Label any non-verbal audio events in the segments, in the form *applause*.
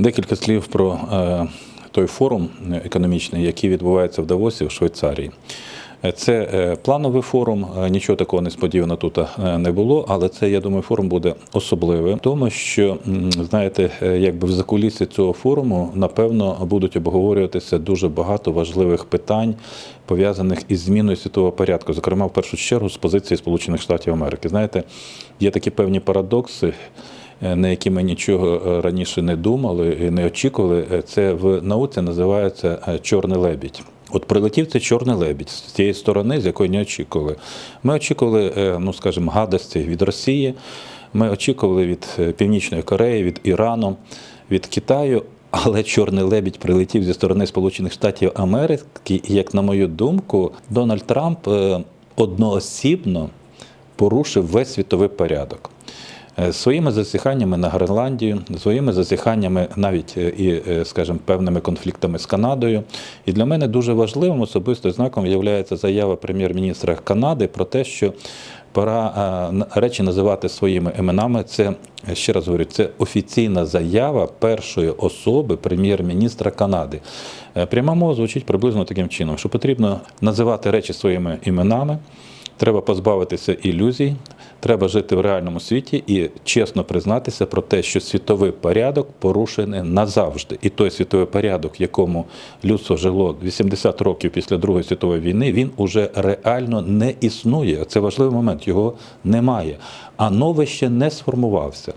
Декілька слів про е, той форум економічний, який відбувається в Давосі в Швейцарії. Е, Це е, плановий форум, нічого такого несподівано тут не було, але це, я думаю, форум буде особливим, тому що, знаєте, якби в закулісі цього форуму, напевно, будуть обговорюватися дуже багато важливих питань, пов'язаних із зміною світового порядку, зокрема, в першу чергу, з позиції Сполучених Штатів Америки. Знаєте, є такі певні парадокси. Е, На які ми нічого е, раніше не думали і не очікували, Е, це в науці називається чорний лебідь. От прилетів цей чорний лебідь з тієї сторони, з якої не очікували. Ми очікували, ну скажімо, гадості від Росії. Ми очікували від Північної Кореї, від Ірану, від Китаю. Але чорний лебідь прилетів зі сторони Сполучених Штатів Америки. І, як на мою думку, Дональд Трамп одноосібно порушив весь світовий порядок. Е, Своїми засіханнями на Гренландію, своїми засіханнями навіть е, і, е, скажімо, певними конфліктами з Канадою. І для мене дуже важливим особисто знаком є заява прем'єр-міністра Канади про те, що пора речі називати своїми іменами. Це ще раз говорю, це офіційна заява першої особи прем'єр-міністра Канади. Пряма мова звучить приблизно таким чином, що потрібно називати речі своїми іменами. Треба позбавитися ілюзій, треба жити в реальному світі і чесно признатися про те, що світовий порядок порушений назавжди. І той світовий порядок, якому людство жило 80 років після Другої світової війни, він уже реально не існує. Це важливий момент, його немає. А новий ще не сформувався.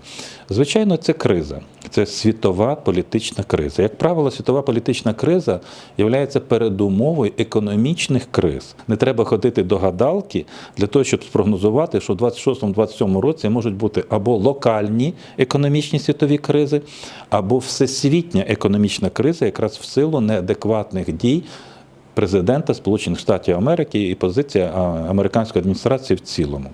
Звичайно, це криза, це світова політична криза. Як правило, світова політична криза є передумовою економічних криз. Не треба ходити до гадалки для того, щоб спрогнозувати, що в 26-27 році можуть бути або локальні економічні світові кризи, або всесвітня економічна криза, якраз в силу неадекватних дій. Президента Сполучених Штатів Америки і позиція американської адміністрації в цілому.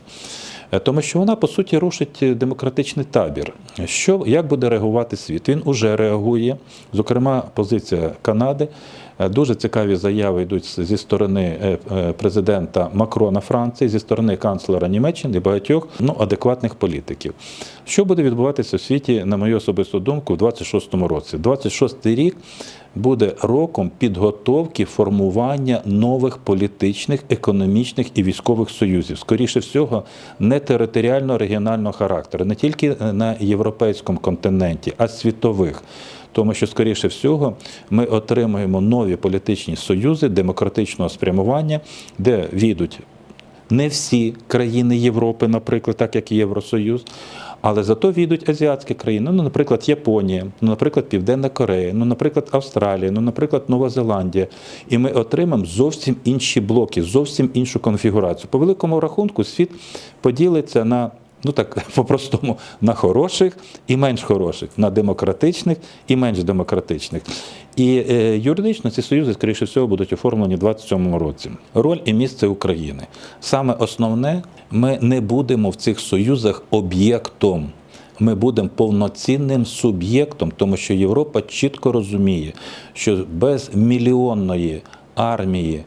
Е, Тому що вона по суті рушить е, демократичний табір. Що як буде реагувати світ? Він уже реагує. Зокрема, позиція Канади. Е, Дуже цікаві заяви йдуть зі сторони е, е, президента Макрона Франції, зі сторони канцлера Німеччини і багатьох ну, адекватних політиків. Що буде відбуватися у світі, на мою особисту думку, в 26-му році? 26-й рік буде роком підготовки формування нових політичних, економічних і військових союзів. Скоріше всього, не територіально регіонального характеру, не тільки на європейському континенті, а світових. Тому що, скоріше всього, ми отримаємо нові політичні союзи демократичного спрямування, де війдуть не всі країни Європи, наприклад, так як і Євросоюз, але зато війдуть азіатські країни, ну, наприклад, Японія, ну, наприклад, Південна Корея, ну, наприклад, Австралія, ну, наприклад, Нова Зеландія. І ми отримаємо зовсім інші блоки, зовсім іншу конфігурацію. По великому рахунку, світ поділиться на. Ну так *laughs* по-простому на хороших і менш хороших, на демократичних і менш демократичних. І е, юридично ці союзи, скоріше всього, будуть оформлені у 27 році. Роль і місце України. Саме основне, ми не будемо в цих союзах об'єктом. Ми будемо повноцінним суб'єктом, тому що Європа чітко розуміє, що без мільйонної армії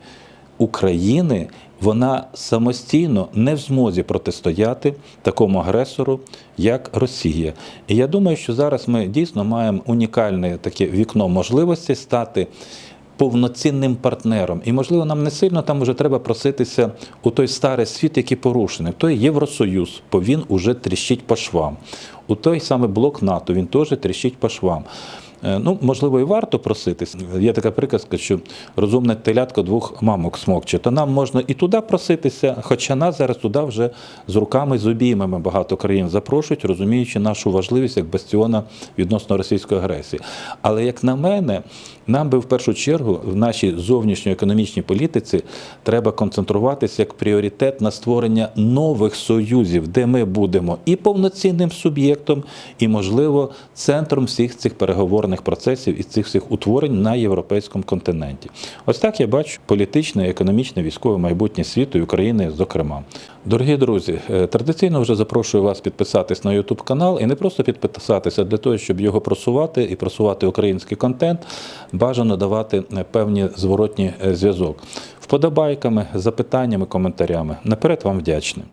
України вона самостійно не в змозі протистояти такому агресору, як Росія. І я думаю, що зараз ми дійсно маємо унікальне таке вікно можливості стати. Повноцінним партнером, і можливо, нам не сильно там вже треба проситися у той старий світ, який порушений. Той Євросоюз, бо він уже тріщить по швам. У той саме блок НАТО він теж тріщить по швам. Е, Ну, можливо, і варто проситись. Є така приказка, що розумне телятко двох мамок смокче. То нам можна і туди проситися, хоча нас зараз туди вже з руками з обіймами багато країн запрошують, розуміючи нашу важливість як бастіона відносно російської агресії. Але як на мене, нам би в першу чергу в нашій зовнішньоекономічній політиці треба концентруватися як пріоритет на створення нових союзів, де ми будемо і повноцінним суб'єктом, і, можливо, центром всіх цих переговорних процесів і цих всіх утворень на європейському континенті. Ось так я бачу політичне, економічне, військове майбутнє світу і України, зокрема. Дорогі друзі, е, традиційно вже запрошую вас підписатись на YouTube канал і не просто підписатися для того, щоб його просувати і просувати український контент. Бажано давати е, певні зворотні е, зв'язок. Вподобайками, запитаннями, коментарями. Наперед вам вдячний.